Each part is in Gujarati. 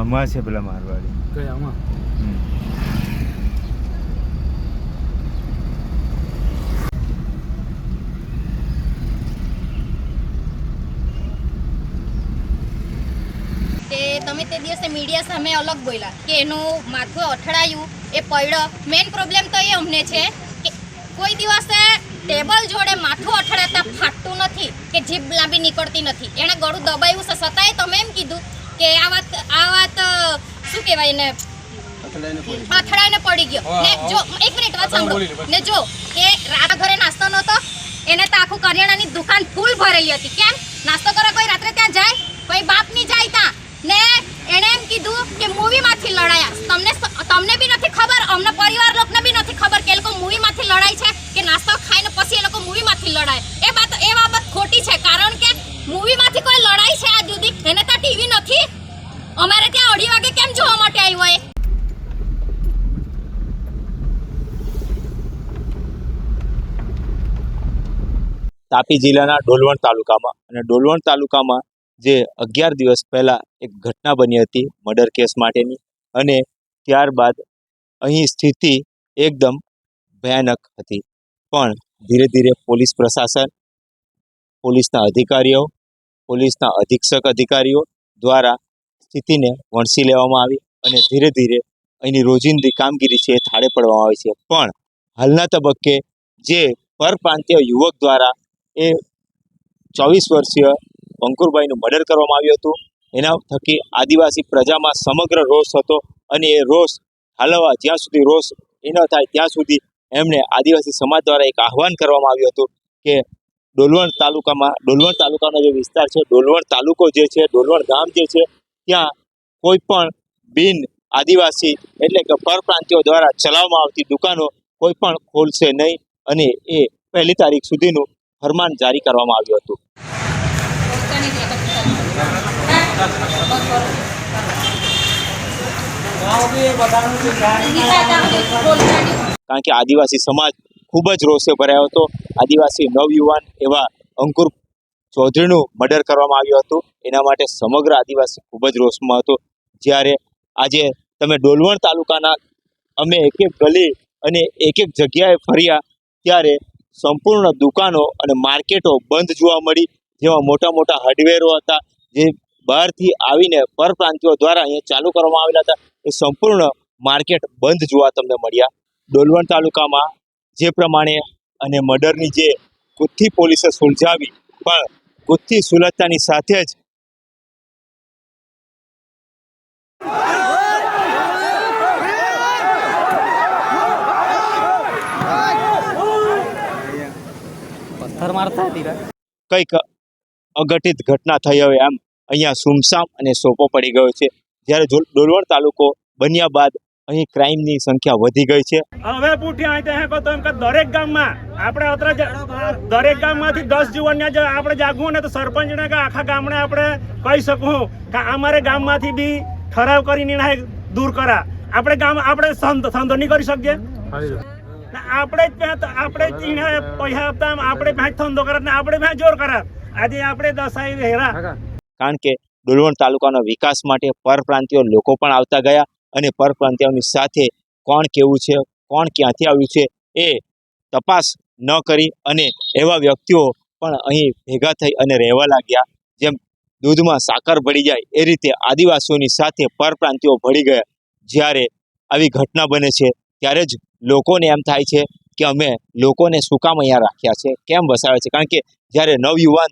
આમાં છે પેલા મારવાડી. કઈ આમાં? તે તમે તે દિવસે મીડિયા સામે અલગ બોલ્યા કે એનું માથું અથડાયું એ પડ્યો. મેઇન પ્રોબ્લેમ તો એ અમને છે કે કોઈ દિવસે ટેબલ જોડે માથું અથડાતા ફાટતું નથી કે જીભ લાંબી નીકળતી નથી. એણે ગળું દબાયું છે. છતાંય તમે એમ કીધું કે આ વાત આ વાત શું કહેવાય ને અથડાઈને પડી ગયો. ને જો એક મિનિટ વાત સાંભળો. ને જો કે રાત ઘરે નાસ્તો નહોતો એને તો આખું કરિયાણાની દુકાન ફૂલ ભરેલી હતી. કેમ? નાસ્તો કરવા કોઈ રાત્રે ત્યાં જાય? કોઈ બાપની જાય ત્યાં? ને એણે એમ કીધું કે મૂવીમાંથી લડાયા. તમને તમને બી નથી ખબર? અમને પરિવાર લોકોને બી નથી ખબર કે એ લોકો મૂવીમાંથી લડાય છે કે નાસ્તો ખાઈને પછી એ લોકો મૂવીમાંથી લડાય એ વાત એ બાબત ખોટી છે કારણ કે મૂવીમાંથી કોઈ લડાઈ છે આજ સુધી એને ત્યાં ટીવી નથી અમારે ત્યાં અઢી વાગે કેમ જોવા માટે આવ્યો એ તાપી જિલ્લાના ડોલવણ તાલુકામાં. અને ડોલવણ તાલુકામાં જે અગિયાર દિવસ પહેલાં એક ઘટના બની હતી મર્ડર કેસ માટેની. અને ત્યારબાદ અહીં સ્થિતિ એકદમ ભયાનક હતી. પણ ધીરે ધીરે પોલીસ પ્રશાસન, પોલીસના અધિકારીઓ, પોલીસના અધિક્ષક અધિકારીઓ દ્વારા સ્થિતિને વણસી લેવામાં આવી અને ધીરે ધીરે અહીંની રોજિંદી કામગીરી છે એ થાળે પડવામાં આવી છે. પણ હાલના તબક્કે જે પરપ્રાંતીય યુવક દ્વારા એ ચોવીસ વર્ષીય અંકુરભાઈનું મર્ડર કરવામાં આવ્યું હતું. એના થકી આદિવાસી પ્રજામાં સમગ્ર રોષ હતો અને એ રોષ હાલવા જ્યાં સુધી રોષ એ ન થાય ત્યાં સુધી એમણે આદિવાસી સમાજ દ્વારા એક આહવાન કરવામાં આવ્યું હતું કે ડોલવણ તાલુકામાં, ડોલવણ તાલુકાનો જે વિસ્તાર છે, ડોલવણ તાલુકો જે છે, ડોલવણ ગામ જે છે, ત્યાં કોઈ પણ બિન આદિવાસી એટલે કે પરપ્રાંતિયો દ્વારા ચલાવવામાં આવતી દુકાનો કોઈ પણ ખોલશે નહીં અને એ પહેલી તારીખ સુધીનું ફરમાન જારી કરવામાં આવ્યું હતું. કારણ કે આદિવાસી સમાજ ખૂબ જ રોષે ભરાયો હતો. આદિવાસી નવયુવાન એવા અંકુર ચૌધરીનું મર્ડર કરવામાં આવ્યું હતું. એના માટે સમગ્ર આદિવાસી ખૂબ જ રોષમાં હતો. જ્યારે આજે તમે ડોલવણ તાલુકાના અમે એક એક ગલી અને એક એક જગ્યાએ ફર્યા, ત્યારે સંપૂર્ણ દુકાનો અને માર્કેટો બંધ જોવા મળી, જેમાં મોટા મોટા હાર્ડવેરો હતા, જે બહારથી આવીને પરપ્રાંતિઓ દ્વારા અહીંયા ચાલુ કરવામાં આવેલા હતા, એ સંપૂર્ણ માર્કેટ બંધ જોવા તમને મળ્યા. ડોલવણ તાલુકામાં જે પ્રમાણે અને મર્ડરની જે ગુથ્થી પોલીસે સુલઝાવી, પણ ગુથ્થી સુલભતાની સાથે જ પથ્થર મારતા હતી કંઈક અઘટિત ઘટના થઈ હવે આમ અહીંયા સુમસામ અને સોપો પડી ગયો છે. જ્યારે ડોલવણ તાલુકો બન્યા બાદ અહીં ક્રાઇમની સંખ્યા વધી ગઈ છે. હવે પૂઠ્યા અહીં કહો તો એમ કે દરેક ગામમાં આપણે અત્રે ગામ દરેક ગામમાંથી દસ જુવાનને જો આપણે જાગવું ને તો સરપંચને કે આખા ગામને આપણે કહી શકું કે અમારે ગામમાંથી બી ઠરાવ કરીને એના દૂર કરા. આપણે ગામ આપણે સંત સંતો નહીં કરી શકીએ? ને આપણે જ ત્યાં આપણે જ પૈસા આપતા આપણે ભેંસ ધંધો કરત ને આપણે ભેંસ જોર કરત. આજે આપણે દસાઈ હેરા કારણ કે ડોલવણ તાલુકાના વિકાસ માટે પરપ્રાંતિયો લોકો પણ આવતા ગયા અને પરપ્રાંતિયોની સાથે કોણ કેવું છે, કોણ ક્યાંથી આવ્યું છે એ તપાસ ન કરી અને એવા વ્યક્તિઓ પણ અહીં ભેગા થઈ અને રહેવા લાગ્યા. જેમ દૂધમાં સાકર ભળી જાય એ રીતે આદિવાસીઓની સાથે પરપ્રાંતિઓ ભળી ગયા. જ્યારે આવી ઘટના બને છે ત્યારે જ લોકોને એમ થાય છે કે અમે લોકોને શું કામ અહીંયા રાખ્યા છે. કેમ વસાવે છે? કારણ કે જ્યારે નવયુવાન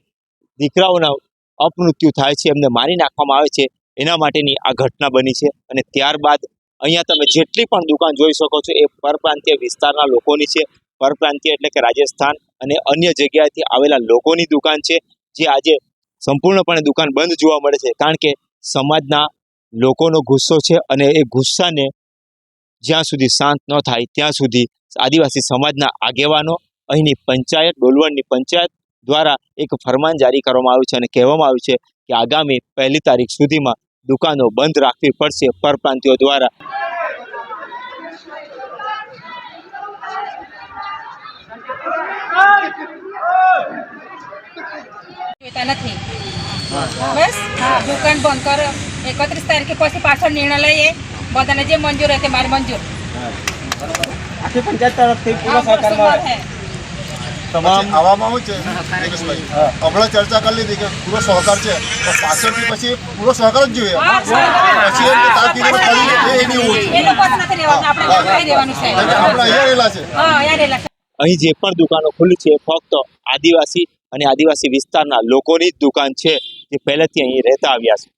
દીકરાઓના અપમૃત્યુ થાય છે, એમને મારી નાખવામાં આવે છે, એના માટેની આ ઘટના બની છે. અને ત્યારબાદ અહીંયા તમે જેટલી પણ દુકાન જોઈ શકો છો, એ પરપ્રાંતીય વિસ્તારના લોકોની છે. પરપ્રાંતીય એટલે કે રાજસ્થાન અને અન્ય જગ્યાએથી આવેલા લોકોની દુકાન છે, જે આજે સંપૂર્ણપણે દુકાન બંધ જોવા મળે છે. કારણ કે સમાજના લોકોનો ગુસ્સો છે અને એ ગુસ્સાને જ્યાં સુધી શાંત ન થાય, ત્યાં સુધી આદિવાસી સમાજના આગેવાનો અહીંની પંચાયત, ડોલવણની પંચાયત દ્વારા એક ફરમાન જારી કરવામાં આવ્યું છે અને કહેવામાં આવ્યું છે કે આગામી પહેલી તારીખ સુધીમાં દુકાનો બંધ રાખવી પડશે. પરપ્રાંતિઓ દ્વારા નથી. બસ? દુકાન બંધ કરો. એકત્રીસ તારીખે પછી પાછળ નિર્ણય લઈએ. બધાને જે મંજૂર હોય તે મારે મંજૂર. આખી પંચાયત તરફથી પૂરો સહકાર મળે. તમામ આવામાં શું છે? હમણાં ચર્ચા કરી લીધી કે પૂરો સહકાર છે. તો પાછળથી પછી પૂરો સહકાર જ જોઈએ. પછી એમ કે તાર કીધું ફરી એ એની ઓછ એ લોકો જ નથી રહેવાનું. આપણે અહીં રહેવાનું છે. આપણે અહીંયા રહેલા છે. હા અહીંયા રહેલા છે. અહીં જે પણ દુકાનો ખુલ્લી છે ફક્ત આદિવાસી અને આદિવાસી વિસ્તારના લોકોની જ દુકાન છે જે પહેલેથી અહીં રહેતા આવ્યા છે.